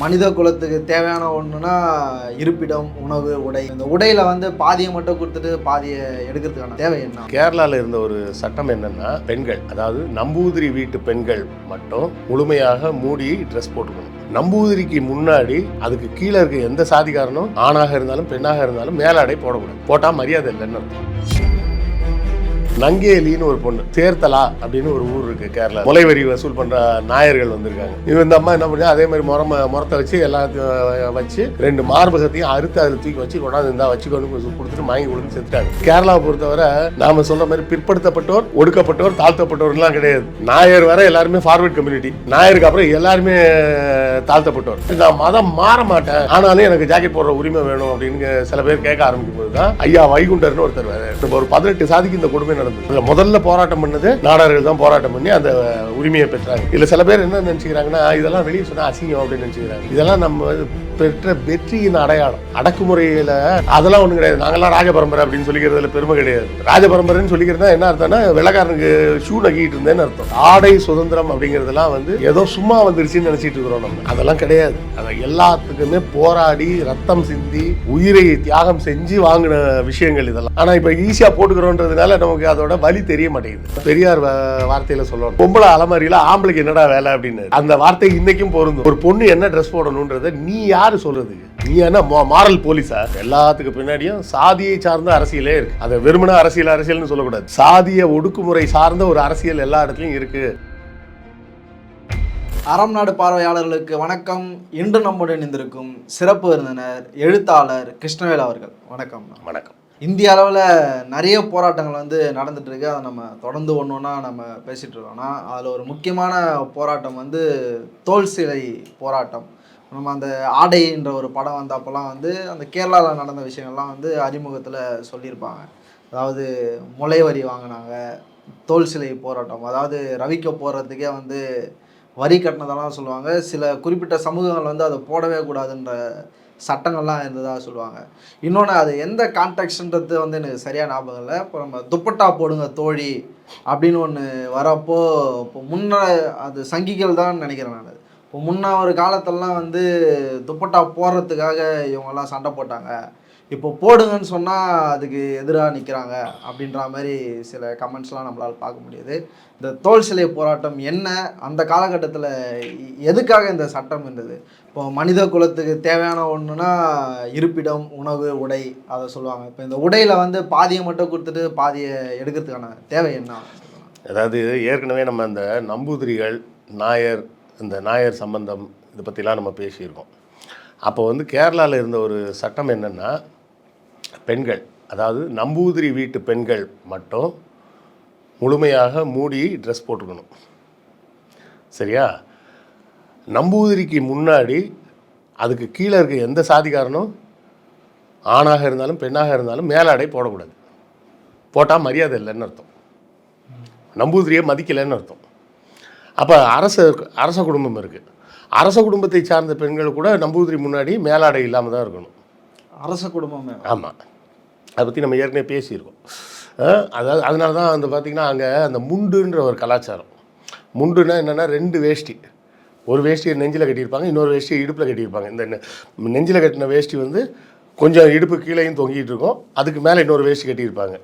மனித குலத்துக்கு தேவையான ஒன்றுனா இருப்பிடம் உணவு உடை. இந்த உடையில வந்து பாதியை மட்டும் கொடுத்துட்டு பாதியை எடுக்கிறதுக்கான தேவை என்ன? கேரளாவில் இருந்த ஒரு சட்டம் என்னன்னா பெண்கள் அதாவது நம்பூதிரி வீட்டு பெண்கள் மட்டும் முழுமையாக மூடி ட்ரெஸ் போட்டுக்கணும். நம்பூதிரிக்கு முன்னாடி அதுக்கு கீழே இருக்க எந்த சாதிக்காரனும் ஆணாக இருந்தாலும் பெண்ணாக இருந்தாலும் மேலாடை போடக்கூடாது. போட்டால் மரியாதை இல்லைன்னு அர்த்தம். நங்கேலின்னு ஒரு பொண்ணு சேர்த்தலா அப்படின்னு ஒரு ஊர் இருக்கு கேரளா. முலை வரி வசூல் பண்ற நாயர்கள் வந்திருக்காங்க. இவன் இந்த அம்மா என்ன பண்ணா அதே மாதிரி முறம முறத்தை வச்சு எல்லாத்தையும் வச்சு ரெண்டு மார்பகத்தையும் அறுத்து அதில் தூக்கி வச்சு கொண்டாந்து இருந்தா வச்சுக்கொண்டு கொடுத்துட்டு வாங்கி கொடுத்து செத்துட்டாங்க. கேரளாவை பொறுத்தவரை நாம சொல்ற மாதிரி பிற்படுத்தப்பட்டோர் ஒடுக்கப்பட்டோர் தாழ்த்தப்பட்டோர்லாம் கிடையாது. நாயர் வர எல்லாருமே ஃபார்வர்ட் கம்யூனிட்டி நாயருக்கு அப்புறம் எல்லாருமே தாழ்த்தப்பட்டோர். நான் மதம் மாற மாட்டேன். ஆனாலும் எனக்கு ஜாக்கெட் போடுற உரிமை வேணும் அப்படின்னு சில பேர் கேட்க ஆரம்பிக்கும் போது தான் ஐயா வைகுண்டர்னு ஒருத்தர் வேறு ஒரு பதினெட்டு சாதிக்கு இந்த கொடுமை நடந்தது இதுல முதல்ல போராட்டம் பண்ணது நாடார்கள் தான் போராட்டம் பண்ணி அந்த உரிமையை பெற்றாங்க. இல்ல சில பேர் என்ன நினைச்சுக்கிறாங்கன்னா இதெல்லாம் வெளியே சொன்னா அசிங்கம் அப்படின்னு நினைச்சுக்கிறாங்க. இதெல்லாம் நம்ம பெற்ற வெற்றியின் அடையாளம். அடக்குமுறையில அதெல்லாம் ஒன்றும் கிடையாது. நாங்கெல்லாம் ராஜ பரம்பரை அப்படின்னு சொல்லிக்கிறதுல பெருமை கிடையாது. ராஜ பரம்பரைன்னு சொல்லிக்கிறதா என்ன அர்த்தம்னா வெள்ளக்காரனுக்கு ஷூ நக்கிட்டு இருந்தேன்னு அர்த்தம். ஆடை சுதந்திரம் அப்படிங்கிறதெல்லாம் வந்து ஏதோ சும்மா வந்துருச்சுன்னு நினைச்சிட்டு இருக்கிறோம் நம்ம. அதெல்லாம் கிடையாது. அதை எல்லாத்துக்குமே போராடி ரத்தம் சிந்தி உயிரை தியாகம் செஞ்சு வாங்கின விஷயங்கள் இதெல்லாம். ஆனா இப்ப ஈஸியா போட்டுக்கிறோன்றதுனால நமக்கு அதோட வலி தெரிய மாட்டேங்குது. பெரியார் வார்த்தையில சொல்லணும். பொம்பளை அலமாரியில ஆம்பளைக்கு என்னடா வேலை அப்படின்னு. அந்த வார்த்தை இன்னைக்கும் பொருந்தும். ஒரு பொண்ணு என்ன ட்ரெஸ் போடணுன்றத நீ யாரு சொல்றதுக்கு நீ என்ன மாரல் போலீஸா? எல்லாத்துக்கு பின்னாடியும் சாதியை சார்ந்த அரசியலே இருக்கு. அதை வெறுமன அரசியல் அரசியல்னு சொல்லக்கூடாது. சாதிய ஒடுக்குமுறை சார்ந்த ஒரு அரசியல் எல்லா இடத்துலயும் இருக்கு. அறம் நாடு பார்வையாளர்களுக்கு வணக்கம். இன்று நம்முடன் இணைந்திருக்கும் சிறப்பு விருந்தினர் எழுத்தாளர் கிருஷ்ணவேல் அவர்கள். வணக்கம். வணக்கம். இந்திய அளவில் நிறைய போராட்டங்கள் வந்து நடந்துகிட்ருக்கு அதை நம்ம தொடர்ந்து ஒன்று ஒன்றா நம்ம பேசிட்டு இருக்கோம்னா அதில் ஒரு முக்கியமான போராட்டம் வந்து தோல் சிலை போராட்டம். நம்ம அந்த ஆடைன்ற ஒரு படம் வந்தப்போலாம் வந்து அந்த கேரளாவில் நடந்த விஷயங்கள்லாம் வந்து அறிமுகத்தில் சொல்லியிருப்பாங்க. அதாவது முளை வரி வாங்கினாங்க தோல் சிலை போராட்டம். அதாவது ரவிக்க போகிறதுக்கே வந்து வரி கட்டினதெல்லாம் சொல்லுவாங்க. சில குறிப்பிட்ட சமூகங்கள் வந்து அதை போடவே கூடாதுன்ற சட்டங்கள்லாம் இருந்ததாக சொல்லுவாங்க. இன்னொன்று அது எந்த கான்டாக்ட்ன்றது வந்து எனக்கு சரியாக ஞாபகம் இல்லை. இப்போ நம்ம துப்பட்டா போடுங்க தோழி அப்படின்னு ஒன்று வரப்போ இப்போ முன்ன அது சங்கிகள் தான் நினைக்கிறேன் நான். இப்போ முன்ன ஒரு காலத்திலலாம் வந்து துப்பட்டா போடுறதுக்காக இவங்கெல்லாம் சண்டை போட்டாங்க. இப்போ போடுங்கன்னு சொன்னால் அதுக்கு எதிராக நிற்கிறாங்க அப்படின்ற மாதிரி சில கமெண்ட்ஸ்லாம் நம்மளால் பார்க்க முடியுது. இந்த தோல் சிலை போராட்டம் என்ன? அந்த காலகட்டத்தில் எதுக்காக இந்த சட்டம் இருந்தது? இப்போ மனித குலத்துக்கு தேவையான ஒன்றுனா இருப்பிடம் உணவு உடை அதை சொல்லுவாங்க. இப்போ இந்த உடையில் வந்து பாதியை மட்டும் கொடுத்துட்டு பாதியை எடுக்கிறதுக்கான தேவை என்ன? அதாவது ஏற்கனவே நம்ம இந்த நம்பூதிரிகள் நாயர் இந்த நாயர் சம்பந்தம் இதை பற்றிலாம் நம்ம பேசியிருக்கோம். அப்போ வந்து கேரளாவில் இருந்த ஒரு சட்டம் என்னென்னா பெண்கள் அதாவது நம்பூதிரி வீட்டு பெண்கள் மட்டும் முழுமையாக மூடி ட்ரெஸ் போட்டுக்கணும். சரியா? நம்பூதிரிக்கு முன்னாடி அதுக்கு கீழே இருக்க எந்த சாதிகாரனும் ஆணாக இருந்தாலும் பெண்ணாக இருந்தாலும் மேலாடை போடக்கூடாது. போட்டால் மரியாதை இல்லைன்னு அர்த்தம். நம்பூதிரியை மதிக்கலைன்னு அர்த்தம். அப்போ அரச அரச குடும்பம் இருக்குது அரச குடும்பத்தை சார்ந்த பெண்கள் கூட நம்பூதிரி முன்னாடி மேலாடை இல்லாமல் தான் இருக்கணும். அரச குடும்பமே. ஆமாம் அதை பற்றி நம்ம ஏற்கனவே பேசியிருக்கோம். அதாவது அதனால தான் வந்து பார்த்திங்கன்னா அங்கே அந்த முண்டுன்ற ஒரு கலாச்சாரம். முண்டுனா என்னென்னா ரெண்டு வேஷ்டி. ஒரு வேஷ்டியை நெஞ்சில் கட்டியிருப்பாங்க இன்னொரு வேஷ்டியை இடுப்பில் கட்டியிருப்பாங்க. இந்த நெஞ்சில் கட்டின வேஷ்டி வந்து கொஞ்சம் இடுப்பு கீழேயும் தொங்கிட்டு இருக்கும். அதுக்கு மேலே இன்னொரு வேஷ்டி கட்டியிருப்பாங்க.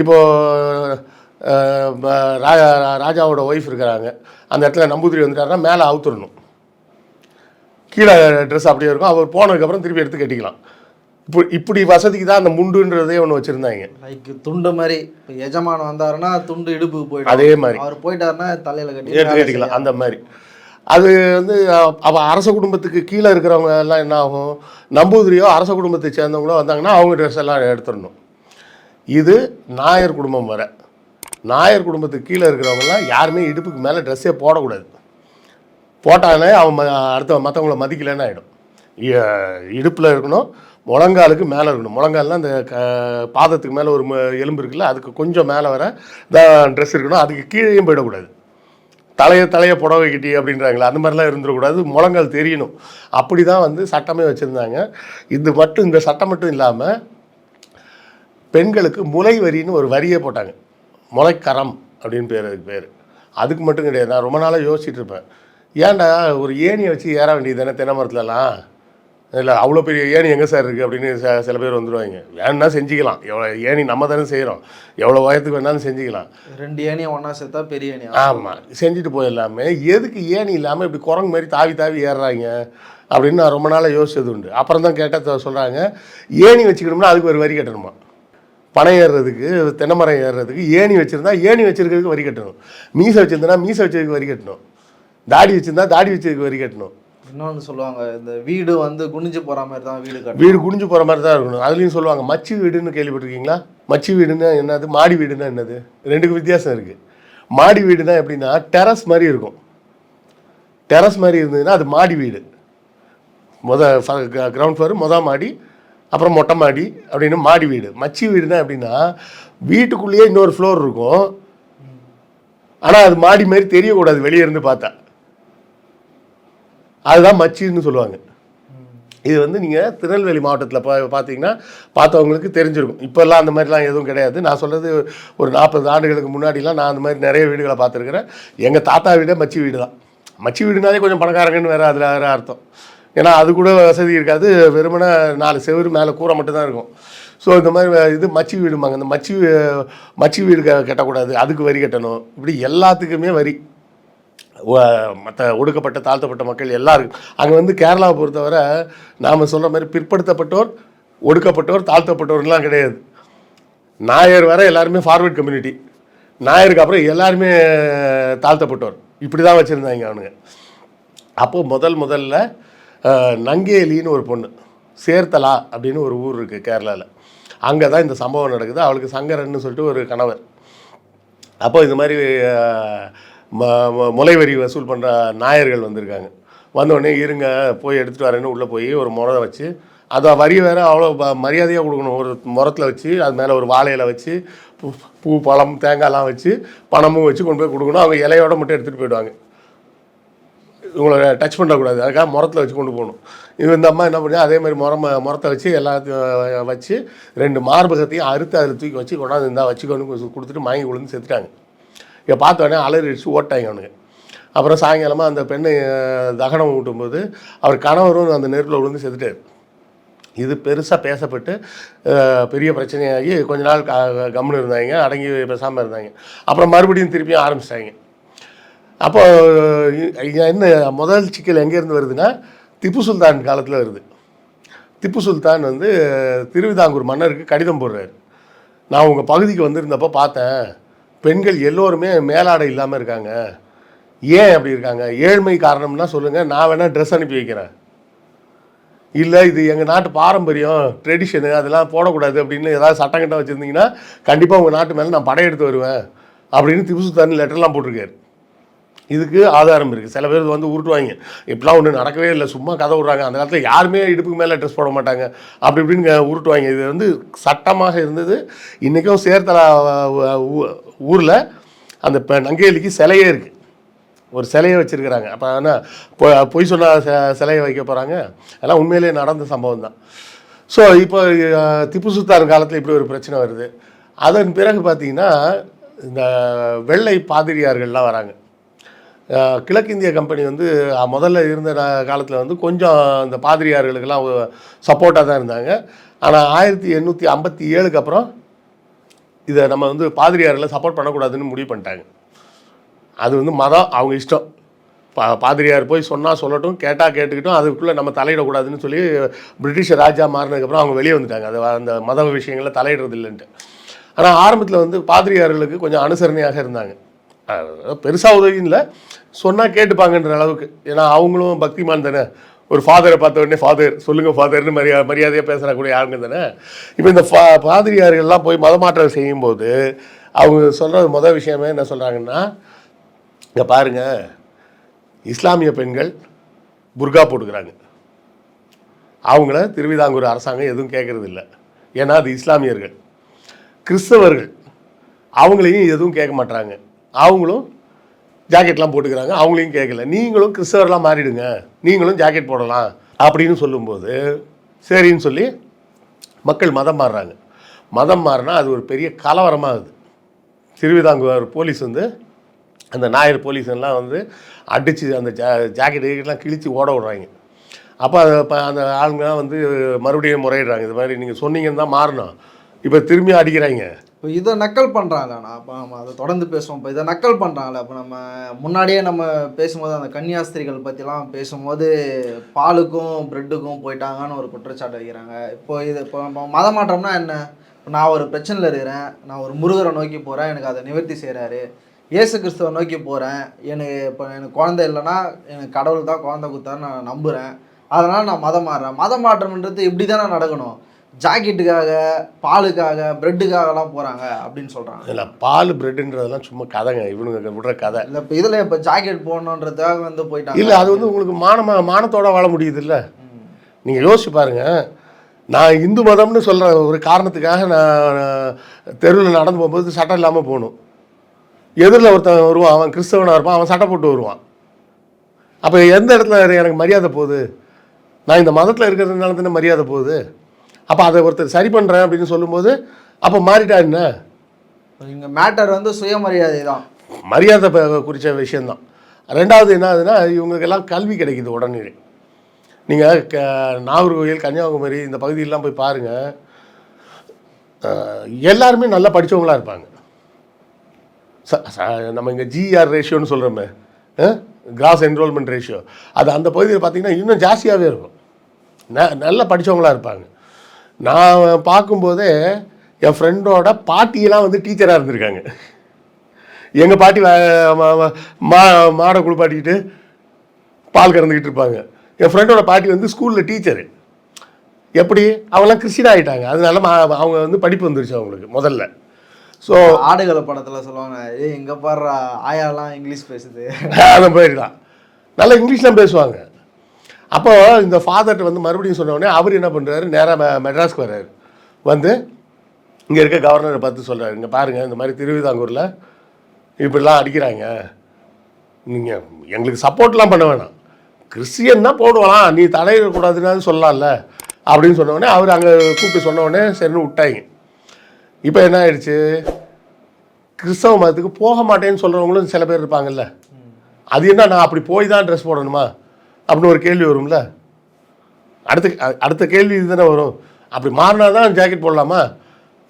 இப்போது ராஜா ராஜாவோட ஒய்ஃப் இருக்கிறாங்க. அந்த இடத்துல நம்பூதிரி வந்துட்டாருன்னா மேலே அவுத்துடணும் கீழே ட்ரெஸ் அப்படியே இருக்கும். அவர் போனதுக்கப்புறம் திருப்பி எடுத்து கட்டிக்கலாம். இப்போ இப்படி வசதிக்கு தான் அந்த முண்டுன்றதே ஒன்று வச்சுருந்தாங்க. லைக் துண்டு மாதிரி இப்போ எஜமான் வந்தாருன்னா துண்டு இடுப்புக்கு போயிடும். அதே மாதிரி. அவர் போயிட்டாருன்னா தலையில் கட்டி கட்டிக்கலாம் அந்த மாதிரி. அது வந்து அப்போ அரச குடும்பத்துக்கு கீழே இருக்கிறவங்க எல்லாம் என்ன ஆகும்? நம்பூதிரியோ அரச குடும்பத்தை சேர்ந்தவங்களோ வந்தாங்கன்னா அவங்க ட்ரெஸ் எல்லாம் எடுத்துடணும். இது நாயர் குடும்பம் வர. நாயர் குடும்பத்துக்கு கீழே இருக்கிறவங்கலாம் யாருமே இடுப்புக்கு மேலே ட்ரெஸ்ஸே போடக்கூடாது. போட்டானே அவன் அடுத்த மற்றவங்கள மதிக்கலைன்னு ஆகிடும் இடுப்பில் இருக்கணும் முழங்காலுக்கு மேலே இருக்கணும். முழங்கால்லாம் அந்த க பாதத்துக்கு மேலே ஒரு ம- எலும்பு இருக்குல்ல அதுக்கு கொஞ்சம் மேலே வர தான் ட்ரெஸ் இருக்கணும். அதுக்கு கீழேயும் போயிடக்கூடாது. தலையை தலையை புடவை கட்டி அப்படின்றாங்களே அந்த மாதிரிலாம் இருந்துடக்கூடாது. முழங்கால் தெரியணும். அப்படி தான் வந்து சட்டமே வச்சுருந்தாங்க. இது மட்டும் இந்த சட்டம் மட்டும் இல்லாமல் பெண்களுக்கு முலை வரின்னு ஒரு வரியே போட்டாங்க. முளைக்கரம் அப்படின்னு பேர் அதுக்கு பேர். அதுக்கு மட்டும் கிடையாது. நான் ரொம்ப நாளாக யோசிச்சுட்டு இருப்பேன். ஏன்டா ஒரு ஏணியை வச்சு ஏற வேண்டியது தானே தென்னை மரத்துலலாம்? இல்லை அவ்வளோ பெரிய ஏணி எங்கே சார் இருக்குது அப்படின்னு சில பேர் வந்துடுவாங்க வேணா செஞ்சுக்கலாம். எவ்வளோ ஏணி நம்ம தானே செய்கிறோம் எவ்வளோ உயரத்துக்கு வேணாலும் செஞ்சுக்கலாம். ரெண்டு ஏணியை ஒன்றா சேர்த்தா பெரிய ஏணி ஆமாம் செஞ்சுட்டு போயிடலாமே. எதுக்கு ஏணி இல்லாமல் இப்படி குரங்கு மாதிரி தாவி தாவி ஏறுறாங்க? அப்படின்னு நான் ரொம்ப நாளாக யோசிச்சது உண்டு. அப்புறம் தான் கேட்டால் சொல்கிறாங்க ஏணி வச்சுக்கணும்னா அதுக்கு ஒரு வரி கட்டணுமா? பனை ஏறுறதுக்கு தென்னை மரம் ஏறுறதுக்கு ஏணி வச்சுருந்தா ஏணி வச்சிருக்கிறதுக்கு வரி கட்டணும். மீசை வச்சுருந்தா மீசை வச்சதுக்கு வரி கட்டணும். தாடி வச்சுருந்தா தாடி வச்சதுக்கு வரி கட்டணும். இன்னொன்று சொல்லுவாங்க இந்த வீடு வந்து குனிஞ்சு போகிற மாதிரி தான் வீடு கட்டணும். வீடு குனிஞ்சு போகிற மாதிரி தான் இருக்கணும். அதுலேயும் சொல்லுவாங்க மச்சி வீடுன்னு கேள்விப்பட்டிருக்கீங்களா? மச்சி வீடுன்னா என்னது? மாடி வீடுன்னா என்னது? ரெண்டுக்கு வித்தியாசம் இருக்குது மாடி வீடுனா எப்படின்னா டெரஸ் மாதிரி இருக்கும். டெரஸ் மாதிரி இருந்ததுன்னா அது மாடி வீடு. முத கிரவுண்ட் ஃப்ளோர் மொதல் மாடி அப்புறம் மொட்டை மாடி அப்படின்னு மாடி வீடு. மச்சி வீடுனா எப்படின்னா வீட்டுக்குள்ளேயே இன்னொரு ஃப்ளோர் இருக்கும். ஆனால் அது மாடி மாதிரி தெரியக்கூடாது வெளியே இருந்து பார்த்தா. அதுதான் மச்சின்னு சொல்லுவாங்க. இது வந்து நீங்கள் திருநெல்வேலி மாவட்டத்தில் பா பார்த்தீங்கன்னா பார்த்தவங்களுக்கு தெரிஞ்சிருக்கும். இப்போல்லாம் அந்த மாதிரிலாம் எதுவும் கிடையாது. நான் சொல்கிறது ஒரு நாற்பது ஆண்டுகளுக்கு முன்னாடிலாம் நான் அந்த மாதிரி நிறைய வீடுகளை பார்த்துருக்குறேன். எங்கள் தாத்தா வீடே மச்சி வீடு தான். மச்சி வீடுனாலே கொஞ்சம் பணக்காரங்கன்னு வேறு அதில் வேறு அர்த்தம். ஏன்னா அது கூட வசதி இருக்காது. வெறுமனே நாலு செவுரு மேலே கூரை மட்டும்தான் இருக்கும். ஸோ இந்த மாதிரி இது மச்சி வீடுமாங்க இந்த மச்சி மச்சி வீடு க- கட்டக்கூடாது. அதுக்கு வரி கட்டணும். இப்படி எல்லாத்துக்குமே வரி. மற்ற ஒடுக்கப்பட்ட தாழ்த்தப்பட்ட மக்கள் எல்லாருக்கும் அங்கே வந்து கேரளாவை பொறுத்தவரை நாம் சொல்கிற மாதிரி பிற்படுத்தப்பட்டோர் ஒடுக்கப்பட்டோர் தாழ்த்தப்பட்டோர்லாம் கிடையாது. நாயர் வர எல்லாருமே ஃபார்வர்ட் கம்யூனிட்டி நாயருக்கு அப்புறம் எல்லாருமே தாழ்த்தப்பட்டோர். இப்படி தான் வச்சுருந்தாங்க அவனுங்க. அப்போது முதல் முதல்ல நங்கேலின்னு ஒரு பொண்ணு சேர்த்தலா அப்படின்னு ஒரு ஊர் இருக்குது கேரளாவில் அங்கே தான் இந்த சம்பவம் நடக்குது. அவளுக்கு சங்கரன்னு சொல்லிட்டு ஒரு கணவர். அப்போ இது மாதிரி முளைவரி வசூல் பண்ணுற நாயர்கள் வந்திருக்காங்க. வந்தோடனே இருங்க போய் எடுத்துகிட்டு வரேன்னு உள்ளே போய் ஒரு முறை வச்சு அதை வரி வேறு அவ்வளோ ப- மரியாதையாக கொடுக்கணும். ஒரு முரத்தில் வச்சு அது மேலே ஒரு வாழையில வச்சு பூ பழம் தேங்காய்லாம் வச்சு பணமும் வச்சு கொண்டு போய் கொடுக்கணும். அவங்க இலையோட மட்டும் எடுத்துகிட்டு போயிடுவாங்க. இவங்களை டச் பண்ணக்கூடாது. அதுக்காக முரத்தில் வச்சு கொண்டு போகணும். இவன் இந்த அம்மா என்ன பண்ணி அதே மாதிரி முறம் முரத்தை வச்சு எல்லாத்தையும் வச்சு ரெண்டு மார்பகத்தையும் அறுத்து அதில் தூக்கி வச்சு கொண்டாந்து இருந்தால் வச்சுக்கொண்டு கொடுத்துட்டு வாங்கி விழுந்து செத்துட்டாங்க இங்கே பார்த்த அலறி அடித்து ஓட்டாங்க அவனுங்க. அப்புறம் சாயங்காலமாக அந்த பெண்ணை தகனம் ஊட்டும்போது அவர் கணவரும் அந்த நெருப்பில் விழுந்து செத்துட்டார். இது பெருசாக பேசப்பட்டு பெரிய பிரச்சனையாகி கொஞ்ச நாள் க- கம்முன்னு இருந்தாங்க அடங்கி பேசாமல் இருந்தாங்க. அப்புறம் மறுபடியும் திருப்பியும் ஆரம்பிச்சிட்டாங்க. அப்போ என்ன முதல் சிக்கல் எங்கேருந்து வருதுன்னா திப்பு சுல்தான் காலத்தில் வருது. திப்பு சுல்தான் வந்து திருவிதாங்கூர் மன்னருக்கு கடிதம் போடுறாரு. நான் உங்கள் பகுதிக்கு வந்திருந்தப்போ பார்த்தேன். பெண்கள் எல்லோருமே மேலாடை இல்லாமல் இருக்காங்க. ஏன் அப்படி இருக்காங்க? ஏழ்மை காரணம்னா சொல்லுங்கள் நான் வேணால் ட்ரெஸ் அனுப்பி வைக்கிறேன். இல்லை இது எங்கள் நாட்டு பாரம்பரியம் ட்ரெடிஷனு அதெல்லாம் போடக்கூடாது அப்படின்னு ஏதாவது சட்டம் வச்சுருந்தீங்கன்னா கண்டிப்பாக உங்கள் நாட்டு மேலே நான் படையெடுத்து வருவேன் அப்படின்னு திப்பு சுல்தான் லெட்டர்லாம் போட்டிருக்காரு. இதுக்கு ஆதாரம் இருக்குது சில பேர் வந்து உருட்டுவாங்க. இப்படிலாம் ஒன்றும் நடக்கவே இல்லை. சும்மா கதை விட்றாங்க. அந்த காலத்தில் யாருமே இடுப்புக்கு மேலே ட்ரெஸ் போட மாட்டாங்க. அப்படி இப்படின்னு உருட்டுவாங்க. இது வந்து சட்டமாக இருந்தது. இன்றைக்கும் சேர்த்தலா ஊரில் அந்த இப்போ நங்கேலிக்கு சிலையே இருக்குது ஒரு சிலையை வச்சுருக்கிறாங்க. அப்போ ஆனால் பொ பொய் சொன்னால் சிலையை வைக்க போகிறாங்க அதெல்லாம் உண்மையிலேயே நடந்த சம்பவம் தான். ஸோ இப்போ திப்பு சுல்தான் காலத்தில் இப்படி ஒரு பிரச்சனை வருது. அதன் பிறகு பார்த்தீங்கன்னா இந்த வெள்ளை பாதிரியார்கள்லாம் வராங்க. கிழக்கிந்திய கம்பெனி வந்து முதல்ல இருந்த காலத்தில் வந்து கொஞ்சம் இந்த பாதிரியார்களுக்கெல்லாம் சப்போர்ட்டாக தான் இருந்தாங்க. ஆனால் ஆயிரத்தி எண்ணூற்றி ஐம்பத்தி ஏழுக்கு அப்புறம் இதை நம்ம வந்து பாதிரியாரில் சப்போர்ட் பண்ணக்கூடாதுன்னு முடிவு பண்ணிட்டாங்க. அது வந்து மதம் அவங்க இஷ்டம். பா பாதிரியார் போய் சொன்னால் சொல்லட்டும் கேட்டால் கேட்டுக்கிட்டும் அதுக்குள்ளே நம்ம தலையிடக்கூடாதுன்னு சொல்லி பிரிட்டிஷ் ராஜா மாறினதுக்கப்புறம் அவங்க வெளியே வந்துட்டாங்க. அது அந்த மத விஷயங்களில் தலையிடுறது இல்லைன்ட்டு. ஆனால் ஆரம்பத்தில் வந்து பாதிரியார்களுக்கு கொஞ்சம் அனுசரணையாக இருந்தாங்க. பெருசாக உதவியும் இல்லை. சொன்னால் கேட்டுப்பாங்கன்ற அளவுக்கு. ஏன்னா அவங்களும் பக்திமான் தானே. ஒரு ஃபாதரை பார்த்த உடனே ஃபாதர் சொல்லுங்கள் ஃபாதர்னு மரியா மரியாதையாக பேசுகிறக்கூடிய ஆளுங்க தானே. இப்போ இந்த ஃபா பாதிரியார்கள்லாம் போய் மதமாற்றம் செய்யும்போது அவங்க சொல்கிற முதல் விஷயமே என்ன சொல்கிறாங்கன்னா இங்கே பாருங்க இஸ்லாமிய பெண்கள் புர்கா போட்டுக்கிறாங்க. அவங்கள திருவிதாங்கூர் அரசாங்கம் எதுவும் கேட்குறது இல்லை. ஏன்னா அது இஸ்லாமியர்கள். கிறிஸ்தவர்கள் அவங்களையும் எதுவும் கேட்க மாட்டாங்க அவங்களும் ஜாக்கெட்லாம் போட்டுக்கிறாங்க. அவங்களையும் கேட்கல நீங்களும் கிறிஸ்தவர்களாக மாறிடுங்க. நீங்களும் ஜாக்கெட் போடலாம் அப்படின்னு சொல்லும்போது சரின்னு சொல்லி மக்கள் மதம் மாறுறாங்க. மதம் மாறினா அது ஒரு பெரிய கலவரமாகுது. திருவிதாங்கூர் போலீஸ் வந்து அந்த நாயர் போலீஸ் எல்லாம் வந்து அடித்து அந்த ஜா ஜாக்கெட் கீக்கெட்லாம் கிழிச்சு ஓட விடுறாங்க. அப்போ அது இப்போ அந்த ஆளுங்கலாம் வந்து மறுபடியும் முறையிடுறாங்க. இது மாதிரி நீங்கள் சொன்னீங்கன்னு தான் மாறணும். இப்போ திரும்பி அடிக்கிறாங்க. இப்போ இதை நக்கல் பண்ணுறாங்கண்ணா அப்போ நம்ம அதை தொடர்ந்து பேசுவோம். இப்போ இதை நக்கல் பண்ணுறாங்களே அப்போ நம்ம முன்னாடியே நம்ம பேசும்போது அந்த கன்னியாஸ்திரிகள் பற்றிலாம் பேசும்போது பாலுக்கும் பிரெட்டுக்கும் போயிட்டாங்கன்னு ஒரு குற்றச்சாட்டு வைக்கிறாங்க. இப்போ இது இப்போ நம்ம மத மாற்றம்னா என்ன? இப்போ நான் ஒரு பிரச்சனையில் இருக்கிறேன் நான் ஒரு முருகரை நோக்கி போகிறேன் எனக்கு அதை நிவர்த்தி செய்கிறாரு இயேசு கிறிஸ்துவை நோக்கி போகிறேன் எனக்கு இப்போ எனக்கு குழந்தை இல்லைன்னா எனக்கு கடவுள் தான் குழந்தை கொடுத்தாருன்னு நான் நம்புகிறேன் அதனால் நான் மதம் மாறுறேன். மதம் மாற்றம்ன்றது இப்படி தானே நடக்கணும். ஜாக்கெட்டுக்காக பாலுக்காக பிரெட்டுக்காகலாம் போகிறாங்க அப்படின்னு சொல்கிறாங்க இல்லை பால் பிரெட்டுன்றதெல்லாம் சும்மா கதைங்க. இவனுங்க விடுற கதை. இல்லை இப்போ இதில் இப்போ ஜாக்கெட் போடணுன்றதுக்காக வந்து போயிட்டாங்க. இல்லை அது வந்து உங்களுக்கு மானமா மானத்தோட வாழ முடியுது இல்லை. நீங்கள் யோசிச்சு பாருங்க. நான் இந்து மதம்னு சொல்கிற ஒரு காரணத்துக்காக நான் தெருவில் நடந்து போகும்போது சட்டம் இல்லாமல் போகணும். எதிரில் ஒருத்தன் வருவான் அவன் கிறிஸ்தவனாக இருப்பான் அவன் சட்டை போட்டு வருவான். அப்போ எந்த இடத்துல எனக்கு மரியாதை போகுது? நான் இந்த மதத்தில் இருக்கிறதுனால தானே மரியாதை போகுது? அப்போ அதை ஒருத்தர் சரி பண்ணுறேன் அப்படின்னு சொல்லும்போது அப்போ மாறிட்டா என்ன? இங்கே மேட்டர் வந்து சுயமரியாதை தான் மரியாதை குறித்த விஷயந்தான் ரெண்டாவது என்ன ஆகுதுன்னா இவங்களுக்கெல்லாம் கல்வி கிடைக்குது உடனே நீங்கள் க நாகர்கோவில் கன்னியாகுமரி இந்த பகுதியெல்லாம் போய் பாருங்கள் எல்லாருமே நல்லா படிச்சவங்களா இருப்பாங்க. ச- நம்ம இங்கே ஜிஆர் ரேஷியோன்னு சொல்கிறோமே கிராஸ் என்ரோல்மெண்ட் ரேஷியோ அது அந்த பகுதியில் பார்த்தீங்கன்னா இன்னும் ஜாஸ்தியாகவே இருக்கும். ந நல்லா படிச்சவங்களா இருப்பாங்க. நான் பார்க்கும்போதே என் ஃப்ரெண்டோட பாட்டியெல்லாம் வந்து டீச்சராக இருந்திருக்காங்க. எங்கள் பாட்டி ம- மாடை குளிப்பாட்டிக்கிட்டு பால் கறந்துக்கிட்டு இருப்பாங்க. என் ஃப்ரெண்டோட பாட்டி வந்து ஸ்கூலில் டீச்சரு எப்படி? அவங்களாம் கிறிஸ்டின் ஆகிட்டாங்க அதனால மா அவங்க வந்து படிப்பு வந்துருச்சு அவங்களுக்கு முதல்ல. ஸோ ஆடுகள படத்தில் சொல்லுவாங்க ஏய் இங்கே பாடுற ஆயாலாம் இங்கிலீஷ் பேசுது. அந்த மாதிரி தான் நல்லா இங்கிலீஷ்லாம் பேசுவாங்க. அப்போ இந்த ஃபாதர்கிட்ட வந்து மறுபடியும் சொன்ன உடனே அவர் என்ன பண்ணுறாரு நேராக மெட்ராஸ்க்கு வர்றாரு. வந்து இங்கே இருக்க கவர்னரை பார்த்து சொல்கிறாரு இங்கே பாருங்கள் இந்த மாதிரி திருவிதாங்கூரில் இப்படிலாம் அடிக்கிறாங்க. நீங்கள் எங்களுக்கு சப்போர்ட்லாம் பண்ண வேணாம். கிறிஸ்டியன் தான் போடுவான் நீ தலையிடக்கூடாதுன்னு சொல்லலாம்ல. அப்படின்னு சொன்னோடனே அவர் அங்கே கூப்பிட்டு சொன்ன உடனே சரின்னு விட்டாங்க. இப்போ என்ன ஆயிடுச்சு? கிறிஸ்தவ மதத்துக்கு போக மாட்டேன்னு சொல்கிறவங்களும் சில பேர் இருப்பாங்கல்ல. அது என்ன நான் அப்படி போய் தான் ட்ரெஸ் போடணுமா? அப்படின்னு ஒரு கேள்வி வரும்ல? அடுத்த அடுத்த கேள்வி இதுதானே வரும். அப்படி மாறினா தான் ஜாக்கெட் போடலாமா?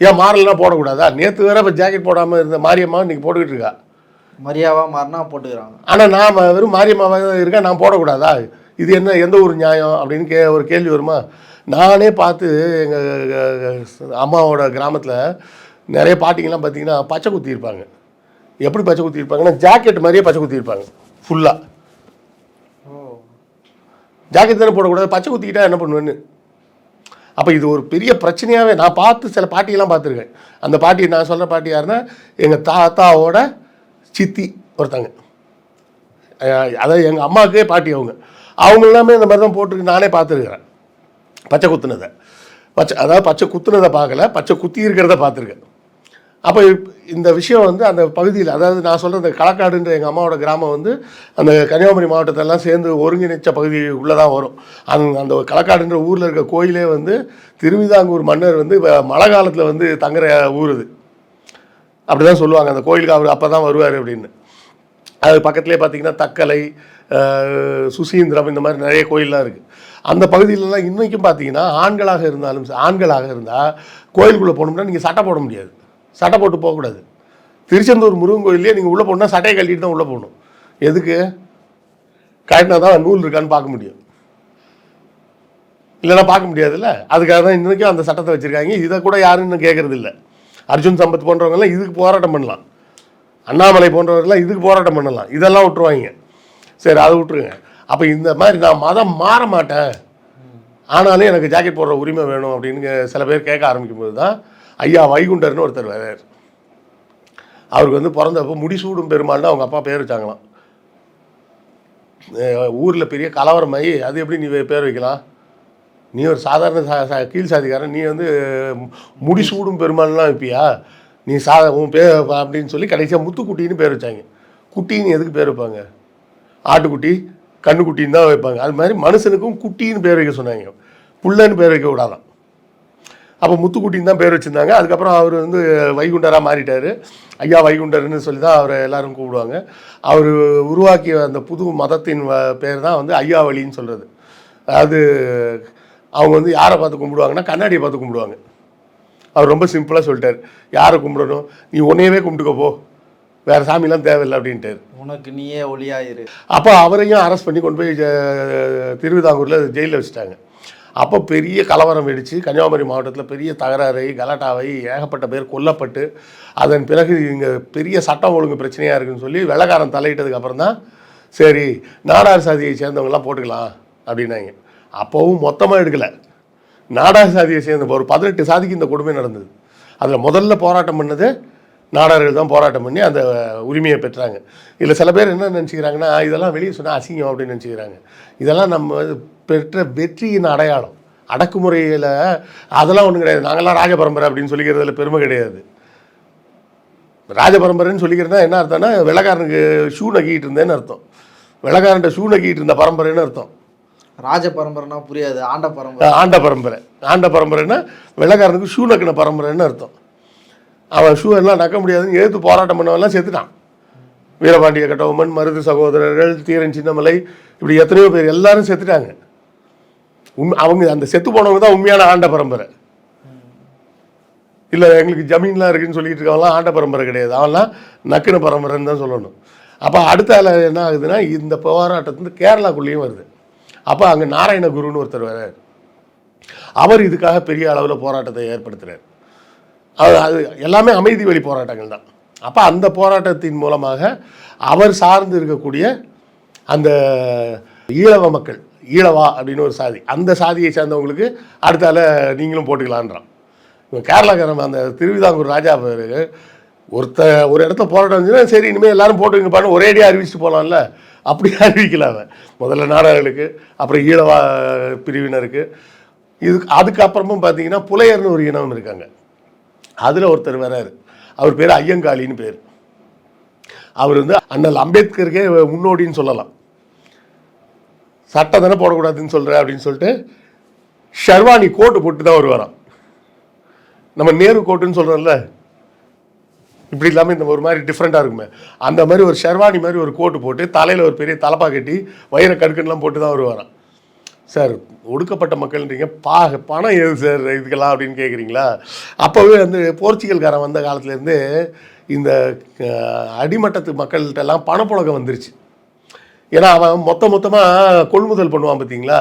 ஏன் மாறலைன்னா போடக்கூடாதா? நேற்று வேற இப்போ ஜாக்கெட் போடாமல் இருந்த மாரியம்மா இன்னைக்கு போட்டுக்கிட்டு இருக்கா? மரியாவா மாறினா போட்டுக்கிறாங்க. ஆனால் நான் வெறும் மாரியம்மாவாக இருக்கேன் நான் போடக்கூடாதா? இது என்ன எந்த ஒரு நியாயம் அப்படின்னு கே ஒரு கேள்வி வருமா? நானே பார்த்து எங்கள் அம்மாவோட கிராமத்தில் நிறைய பாட்டிங்கெல்லாம் பார்த்தீங்கன்னா பச்சை குத்தி இருப்பாங்க. எப்படி பச்சை குத்தி இருப்பாங்கன்னா ஜாக்கெட் மாதிரியே பச்சை குத்தி இருப்பாங்க ஃபுல்லாக ஜாக்கெட் தானே போடக்கூடாது பச்சை குத்திக்கிட்டா என்ன பண்ணுவேன்னு? அப்போ இது ஒரு பெரிய பிரச்சனையாகவே நான் பார்த்து சில பாட்டியெல்லாம் பார்த்துருக்கேன். அந்த பாட்டி நான் சொல்கிற பாட்டி யாருன்னா எங்கள் தாத்தாவோட சித்தி ஒருத்தங்க. அதாவது எங்கள் அம்மாவுக்கே பாட்டி அவங்க. அவங்க எல்லாமே இந்த மாதிரி தான் போட்டுருக்கு நானே பார்த்துருக்குறேன். பச்சை குத்துனதை. பச்சை அதாவது பச்சை குத்துனதை பார்க்கல பச்சை குத்தி இருக்கிறத பார்த்துருக்கேன். அப்போ இப்- இந்த விஷயம் வந்து அந்த பகுதியில் அதாவது நான் சொல்கிற அந்த களக்காடுன்ற எங்கள் அம்மாவோட கிராமம் வந்து அந்த கன்னியாகுமரி மாவட்டத்தெல்லாம் சேர்ந்து ஒருங்கிணைச்ச பகுதி உள்ளே தான் வரும். அந்த அந்த களக்காடுன்ற ஊரில் இருக்க கோயிலே வந்து திருவிதாங்கூர் மன்னர் வந்து வ- மழை காலத்தில் வந்து தங்குற ஊர் இது. அப்படி தான் சொல்லுவாங்க அந்த கோயிலுக்கு அவர் அப்போ தான் வருவார் அப்படின்னு. அது பக்கத்துலேயே பார்த்தீங்கன்னா தக்கலை சுசீந்திரம் இந்த மாதிரி நிறைய கோயிலெலாம் இருக்குது அந்த பகுதியிலலாம் இன்றைக்கும் பார்த்தீங்கன்னா ஆண்களாக இருந்தாலும் ஆண்களாக இருந்தால் கோயிலுக்குள்ளே போகணும்னா நீங்கள் சட்டை போட முடியாது. சட்டை போட்டு போகக்கூடாது. திருச்செந்தூர் முருகன் கோயிலே நீங்கள் உள்ளே போனால் சட்டையை கட்டிட்டு தான் உள்ளே போகணும். எதுக்கு? கட்டினா தான் நூல் இருக்கான்னு பார்க்க முடியும். இல்லைன்னா பார்க்க முடியாதுல்ல? அதுக்காக தான் இன்றைக்கும் அந்த சட்டத்தை வச்சுருக்காங்க. இதை கூட யாரும் இன்னும் கேட்குறது இல்லை அர்ஜுன் சம்பத் போன்றவங்கலாம் இதுக்கு போராட்டம் பண்ணலாம். அண்ணாமலை போன்றவர்கள்லாம் இதுக்கு போராட்டம் பண்ணலாம். இதெல்லாம் விட்டுருவாங்க. சரி அதை விட்டுருங்க. அப்போ இந்த மாதிரி நான் மதம் மாற மாட்டேன். ஆனாலும் எனக்கு ஜாக்கெட் போடுற உரிமை வேணும் அப்படின்னு சில பேர் கேட்க ஆரம்பிக்கும் போது தான் ஐயா வைகுண்டர்னு ஒருத்தர் வேற அவருக்கு வந்து பிறந்தப்போ முடிசூடும் பெருமாள்னு அவங்க அப்பா பேர் வச்சாங்களாம். ஊரில் பெரிய கலவரமாயி அது எப்படி நீ பேர் வைக்கலாம்? நீ ஒரு சாதாரண சா சா கீழ் சாதிக்காரன் நீ வந்து முடிசூடும் பெருமாள்லாம் வைப்பியா? நீ சா உன் பேர் அப்படின்னு சொல்லி கடைசியாக முத்துக்குட்டின்னு பேர் வச்சாங்க. குட்டின்னு எதுக்கு பேர் வைப்பாங்க? ஆட்டுக்குட்டி கண்ணுக்குட்டின்னு தான் வைப்பாங்க. அது மாதிரி மனுஷனுக்கும் குட்டின்னு பேர் வைக்க சொன்னாங்க. புள்ளன்னு பேர் வைக்க விடாதான். அப்போ முத்துக்குட்டின்னு தான் பேர் வச்சுருந்தாங்க. அதுக்கப்புறம் அவர் வந்து வைகுண்டராக மாறிட்டார். ஐயா வைகுண்டர்னு சொல்லி தான் அவரை எல்லாரும் கூப்பிடுவாங்க. அவர் உருவாக்கிய அந்த புது மதத்தின் பேர் தான் வந்து ஐயா வழின்னு சொல்கிறது அதாவது அவங்க வந்து யாரை பார்த்து கும்பிடுவாங்கன்னா கண்ணாடியை பார்த்து கும்பிடுவாங்க. அவர் ரொம்ப சிம்பிளாக சொல்லிட்டார். யாரை கும்பிடணும்? நீ உன்னையவே கும்பிட்டுக்கோ போ. வேறு சாமிலாம் தேவையில்லை அப்படின்ட்டார். உனக்கு நீயே ஒளியாயிரு. அப்போ அவரையும் அரெஸ்ட் பண்ணி கொண்டு போய் திருவிதாங்கூரில் ஜெயிலில் வச்சுட்டாங்க. அப்போ பெரிய கலவரம் வெடித்து கன்னியாகுமரி மாவட்டத்தில் பெரிய தகராறை கலாட்டாவை ஏகப்பட்ட பேர் கொல்லப்பட்டு அதன் பிறகு இங்கே பெரிய சட்டம் ஒழுங்கு பிரச்சனையாக இருக்குன்னு சொல்லி வெள்ளக்காரன் தலையிட்டதுக்கு அப்புறம் தான் சரி நாடார் சாதியை சேர்ந்தவங்களாம் போட்டுக்கலாம் அப்படின்னாங்க. அப்போவும் மொத்தமாக எடுக்கலை. நாடார் சாதியை சேர்ந்த ஒரு பதினெட்டு சாதிக்கு இந்த கொடுமை நடந்தது. அதில் முதல்ல போராட்டம் பண்ணது நாடார்கள் தான் போராட்டம் பண்ணி அந்த உரிமையை பெற்றாங்க. இதில் சில பேர் என்ன நினச்சிக்கிறாங்கன்னா இதெல்லாம் வெளியே சொன்னால் அசிங்கம் அப்படின்னு நினச்சிக்கிறாங்க. இதெல்லாம் நம்ம பெற்ற வெற்றியின் அடையாளம். அடக்குமுறையில் அதெல்லாம் ஒன்றும் கிடையாது. நாங்களாம் ராஜ பரம்பரை அப்படின்னு சொல்லிக்கிறதுல பெருமை கிடையாது. ராஜ பரம்பரைன்னு சொல்லிக்கிறதா என்ன அர்த்தம்னா வெள்ளக்காரனுக்கு ஷூ நக்கிட்டு இருந்தேன்னு அர்த்தம். வெள்ளக்காரன்ட்ட ஷூ நக்கிட்டு இருந்த பரம்பரைன்னு அர்த்தம். ராஜ பரம்பரைனா புரியாது ஆண்ட பரம்பரை. ஆண்ட பரம்பரை. ஆண்ட பரம்பரைன்னா வெள்ளைக்காரனுக்கு ஷூ நக்கின பரம்பரைன்னு அர்த்தம். அவன் ஷூ எல்லாம் நக்க முடியாதுன்னு எதிர்த்து போராட்டம் பண்ணவெல்லாம் செத்துட்டான். வீரபாண்டிய கட்டபொம்மன் மருது சகோதரர்கள் தீரன் சின்னமலை இப்படி எத்தனையோ பேர் எல்லாரும் செத்துட்டாங்க. உண்மை அவங்க அந்த செத்து போனவங்க தான் உண்மையான ஆண்ட பரம்பரை. இல்லை எங்களுக்கு ஜமீன்லாம் இருக்குன்னு சொல்லிட்டு இருக்கவங்களாம் ஆண்ட பரம்பரை கிடையாது. அவன்லாம் நக்கின பரம்பரைன்னு தான் சொல்லணும். அப்போ அடுத்த என்ன ஆகுதுன்னா இந்த போராட்டத்துலேருந்து கேரளாக்குள்ளேயும் வருது. அப்போ அங்கே நாராயண குருன்னு ஒருத்தர் வர்றார். அவர் இதுக்காக பெரிய அளவில் போராட்டத்தை ஏற்படுத்துகிறார் அது அது எல்லாமே அமைதி வழி போராட்டங்கள் தான். அப்போ அந்த போராட்டத்தின் மூலமாக அவர் சார்ந்து இருக்கக்கூடிய அந்த ஈழவ மக்கள் ஈழவா அப்படின்னு ஒரு சாதி அந்த சாதியை சேர்ந்தவங்களுக்கு அடுத்தால நீங்களும் போட்டுக்கலான்றான். இவன் கேரளாக்காரன் அந்த திருவிதாங்கூர் ராஜா பேர். ஒருத்த ஒரு இடத்த போராட்டம் இருந்துச்சுன்னா சரி இனிமேல் எல்லாரும் போட்டுக்கப்பான்னு ஒரேடியாக அறிவிச்சுட்டு போகலாம்ல அப்படி அறிவிக்கல அவன். முதல்ல நாடார்களுக்கு அப்புறம் ஈழவா பிரிவினருக்கு. இதுக்கு அதுக்கப்புறமும் பார்த்தீங்கன்னா புலையர்னு ஒரு இனம் இருக்காங்க. அதில் ஒருத்தர் வராரு. அவர் பேர் ஐயங்காளின்னு பேர். அவர் வந்து அண்ணல் அம்பேத்கருக்கே முன்னோடின்னு சொல்லலாம். சட்டம் தானே போடக்கூடாதுன்னு சொல்கிற அப்படின்னு சொல்லிட்டு ஷர்வானி கோட்டு போட்டு தான் வருவாராம் நம்ம நேரு கோட்டுன்னு சொல்கிறோம்ல இப்படி இல்லாமல் இந்த ஒரு மாதிரி டிஃப்ரெண்ட்டாக இருக்குமே. அந்த மாதிரி ஒரு ஷெர்வானி மாதிரி ஒரு கோட்டு போட்டு தலையில் ஒரு பெரிய தலப்பா கட்டி வயிறை கடுக்கன்லாம் போட்டு தான் வருவாராம் சார் ஒடுக்கப்பட்ட மக்கள்ன்றீங்க பா பணம் எது சார் இதுக்கெல்லாம் அப்படின்னு கேட்குறீங்களா அப்போவே வந்து போர்ச்சுகல்காரன் வந்த காலத்துலேருந்து இந்த அடிமட்டத்து மக்கள்கிட்டலாம் பணப்புழக்கம் வந்துருச்சு. ஏன்னா அவன் மொத்த மொத்தமாக கொள்முதல் பண்ணுவான் பார்த்தீங்களா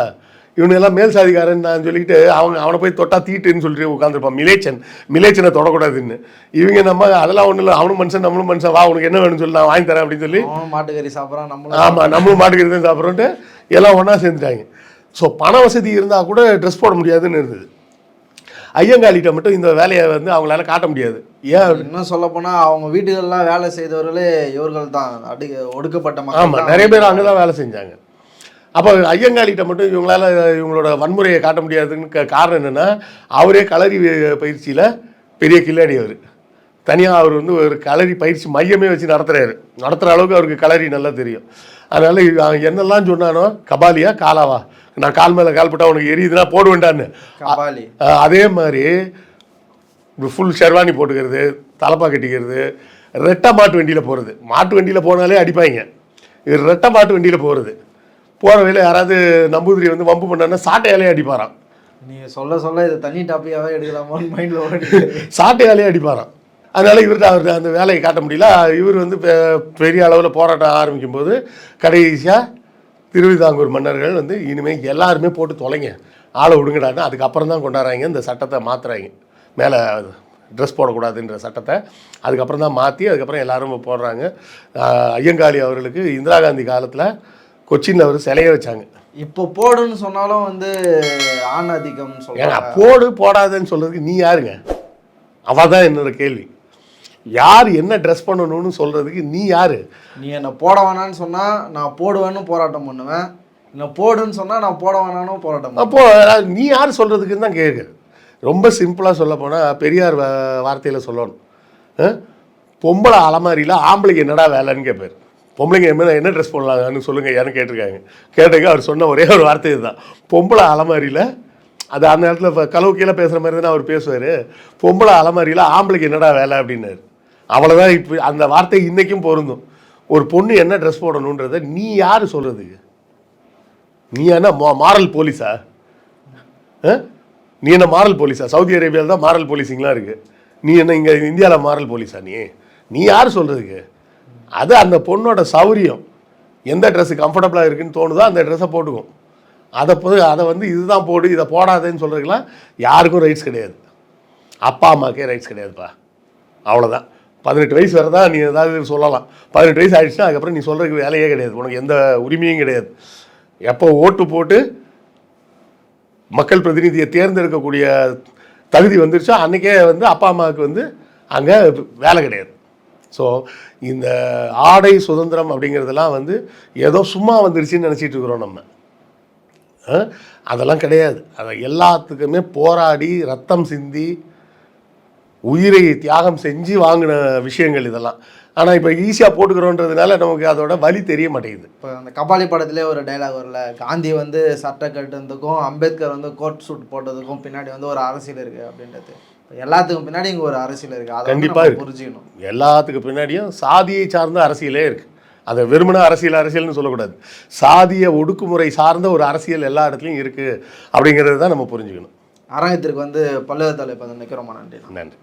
இவனுங்கெல்லாம் மேல் சாதிக்காரன் நான் சொல்லிட்டு அவங்க அவனை போய் தொட்டா தீட்டுன்னு சொல்லிட்டு உட்காந்துருப்பான் மிலேச்சன் மிலேச்சனை தொடக்கூடாதுன்னு. இவங்க நம்ம அதெல்லாம் ஒன்றும் இல்லை அவனும் மனுஷன் நம்மளும் மனுஷன் வா உனக்கு என்ன வேணும்னு சொல்லி நான் வாங்கி தரேன் அப்படின்னு சொல்லி மாட்டுக்கறி சாப்பிட்றான் நம்மளும் ஆமாம் நம்மளும் மாட்டுக்கிறது தான் சாப்பிட்றோன்ட்டு எல்லாம் ஒன்றா சேர்ந்துட்டாங்க. ஸோ பண வசதி இருந்தால் கூட ட்ரெஸ் போட முடியாதுன்னு இருந்தது. ஐயங்காளிகிட்ட மட்டும் இந்த வேலையை வந்து அவங்களால காட்ட முடியாது. ஏன் இன்னும் சொல்ல போனா அவங்க வீட்டுகள்லாம் வேலை செய்தவர்களே இவர்கள் தான் அடி ஒடுக்கப்பட்ட ஆமாம். நிறைய பேர் அங்கே தான் வேலை செஞ்சாங்க. அப்போ ஐயங்காளிகிட்ட மட்டும் இவங்களால இவங்களோட வன்முறையை காட்ட முடியாதுன்னு காரணம் என்னென்னா அவரே களரி பயிற்சியில் பெரிய கில்லாடி அவர் தனியாக அவர் வந்து ஒரு களரி பயிற்சி மையமே வச்சு நடத்துகிறாரு நடத்துகிற அளவுக்கு அவருக்கு களரி நல்லா தெரியும். அதனால் என்னெல்லாம் சொன்னானோ கபாலியா காலாவா நான் கால் மேலே கால் போட்டால் உனக்கு எரியுதுன்னா போடுவேண்டான்னு அதே மாதிரி ஃபுல் ஷெர்வானி போட்டுக்கிறது தலப்பா கட்டிக்கிறது ரெட்டை மாட்டு வண்டியில் போகிறது மாட்டு வண்டியில் போனாலே அடிப்பாங்க. இது ரெட்டை மாட்டு வண்டியில் போகிறது போகிற வழியில் யாராவது நம்பூதிரி வந்து வம்பு பண்ணான்னா சாட்டையாலே அடிப்பாராம். நீங்க சொல்ல சொல்ல இது தனி டாப்பிக்காவே எடுக்கலாமோன்னு மைண்ட்ல ஓடி சாட்டையாலே அடிப்பாராம். அதனால இவர்கிட்ட அவர் அந்த வேலையை காட்ட முடியல. இவர் வந்து பெ- பெரிய அளவில் போராட்டம் ஆரம்பிக்கும் போது கடைசியாக திருவிதாங்கூர் மன்னர்கள் வந்து இனிமேல் எல்லாருமே போட்டு தொலைங்க. ஆளை விடுங்கடான்னு அதுக்கப்புறம் தான் கொண்டாடுறாங்க. இந்த சட்டத்தை மாற்றுறாங்க மேலே ட்ரெஸ் போடக்கூடாதுன்ற சட்டத்தை அதுக்கப்புறம் தான் மாற்றி அதுக்கப்புறம் எல்லாரும் போடுறாங்க. ஐயங்காளி அவர்களுக்கு இந்திரா காந்தி காலத்தில் கொச்சின்ல அவர் சிலைய வச்சாங்க. இப்போ போடுன்னு சொன்னாலும் வந்து ஆண் ஆதிக்கம் ஏங்க சொல்றாங்க. போடு போடாதேன்னு சொல்றதுக்கு நீ யாருங்க? அவ தான் என்னோட கேள்வி. யார் என்ன ட்ரெஸ் பண்ணணும்னு சொல்றதுக்கு நீ யாரு? நீ என்ன போட வேணான்னு சொன்னா நான் போடுவேன்னு போராட்டம் பண்ணுவேன். என்ன போடுன்னு சொன்னா நான் போட வேணான்னு போராட்டம் பண்ணுவேன். அப்போ அஹ், நீ யார் சொல்றதுக்குன்னு தான் கேட்குறது ரொம்ப சிம்பிளாக சொல்ல போனால் பெரியார் வார்த்தையில சொல்லணும். பொம்பளை அலமாரியில் ஆம்பளைக்கு என்னடா வேலைன்னு கேட்பார் பொம்பளைங்க என்ன என்ன ட்ரெஸ் போடலாங்கன்னு சொல்லுங்க யாரும் கேட்டிருக்காங்க. கேட்டதுக்கு அவர் சொன்ன ஒரே ஒரு வார்த்தை இதுதான். பொம்பளை அலமாரியில் அது அந்த நேரத்தில் இப்போ கலவுக்கையில் பேசுகிற மாதிரி தானே அவர் பேசுவார். பொம்பளை அலமாரியில் ஆம்பளைக்கு என்னடா வேலை அப்படின்னாரு. அவ்வளோதான் இப்போ அந்த வார்த்தை இன்றைக்கும் பொருந்தும். ஒரு பொண்ணு என்ன ட்ரெஸ் போடணுன்றதை நீ யார் சொல்கிறதுக்கு நீ என்ன மா- மாரல் போலீஸா? ஆ? நீ என்ன மாரல் போலீஸா? சவுதி அரேபியாவில் தான் மாரல் போலீஸிங்லாம் இருக்குது நீ என்ன இங்கே இந்தியாவில் மாரல் போலீஸா நீ? நீ யார் சொல்கிறதுக்கு அது அந்த பொண்ணோட சௌரியம். எந்த ட்ரெஸ்ஸு கம்ஃபர்டபுளாக இருக்குன்னு தோணுதோ அந்த ட்ரெஸ்ஸை போட்டுக்கும். அதை போது அதை வந்து இதுதான் போடு இதை போடாதேன்னு சொல்கிறதுக்கெல்லாம் யாருக்கும் ரைட்ஸ் கிடையாது. அப்பா அம்மாக்கே ரைட்ஸ் கிடையாதுப்பா. அவ்வளோதான் பதினெட்டு வயசு வரை தான் நீ ஏதாவது சொல்லலாம். பதினெட்டு வயசு ஆயிடுச்சுன்னா அதுக்கப்புறம் நீ சொல்கிறதுக்கு வேலையே கிடையாது. உனக்கு எந்த உரிமையும் கிடையாது. எப்போ ஓட்டு போட்டு மக்கள் பிரதிநிதியை தேர்ந்தெடுக்கக்கூடிய தகுதி வந்துருச்சோ அன்றைக்கே வந்து அப்பா அம்மாவுக்கு வந்து அங்கே வேலை கிடையாது. ஸோ இந்த ஆடை சுதந்திரம் அப்படிங்கிறதெல்லாம் வந்து ஏதோ சும்மா வந்துருச்சுன்னு நினச்சிட்டு இருக்கிறோம் நம்ம. அதெல்லாம் கிடையாது. அதை எல்லாத்துக்குமே போராடி ரத்தம் சிந்தி உயிரை தியாகம் செஞ்சு வாங்கின விஷயங்கள் இதெல்லாம். ஆனால் இப்போ ஈஸியாக போட்டுக்கிறோன்றதுனால நமக்கு அதோட வலி தெரிய மாட்டேங்குது. இப்போ அந்த கபாலி படத்திலே ஒரு டைலாக் வரல காந்தி வந்து சட்டை கட்டுறதுக்கும் அம்பேத்கர் வந்து கோட் சூட் போட்டதுக்கும் பின்னாடி வந்து ஒரு அரசியல் இருக்கு அப்படின்றது. இப்ப எல்லாத்துக்கும் பின்னாடி இங்க ஒரு அரசியல் இருக்கு. அதை வந்து கண்டிப்பா நம்ம இருக்கு. புரிஞ்சுக்கணும். எல்லாத்துக்கு பின்னாடியும் சாதியை சார்ந்த அரசியலே இருக்குது அதை வெறுமனே அரசியல் அரசியல்னு சொல்லக்கூடாது. சாதிய ஒடுக்குமுறை சார்ந்த ஒரு அரசியல் எல்லா இடத்துலையும் இருக்குது அப்படிங்கிறது தான் நம்ம புரிஞ்சுக்கணும். அரங்கத்திற்கு வந்து பல்வேறு தலைப்பு நிற்கிறோமா நன்றி. நன்றி.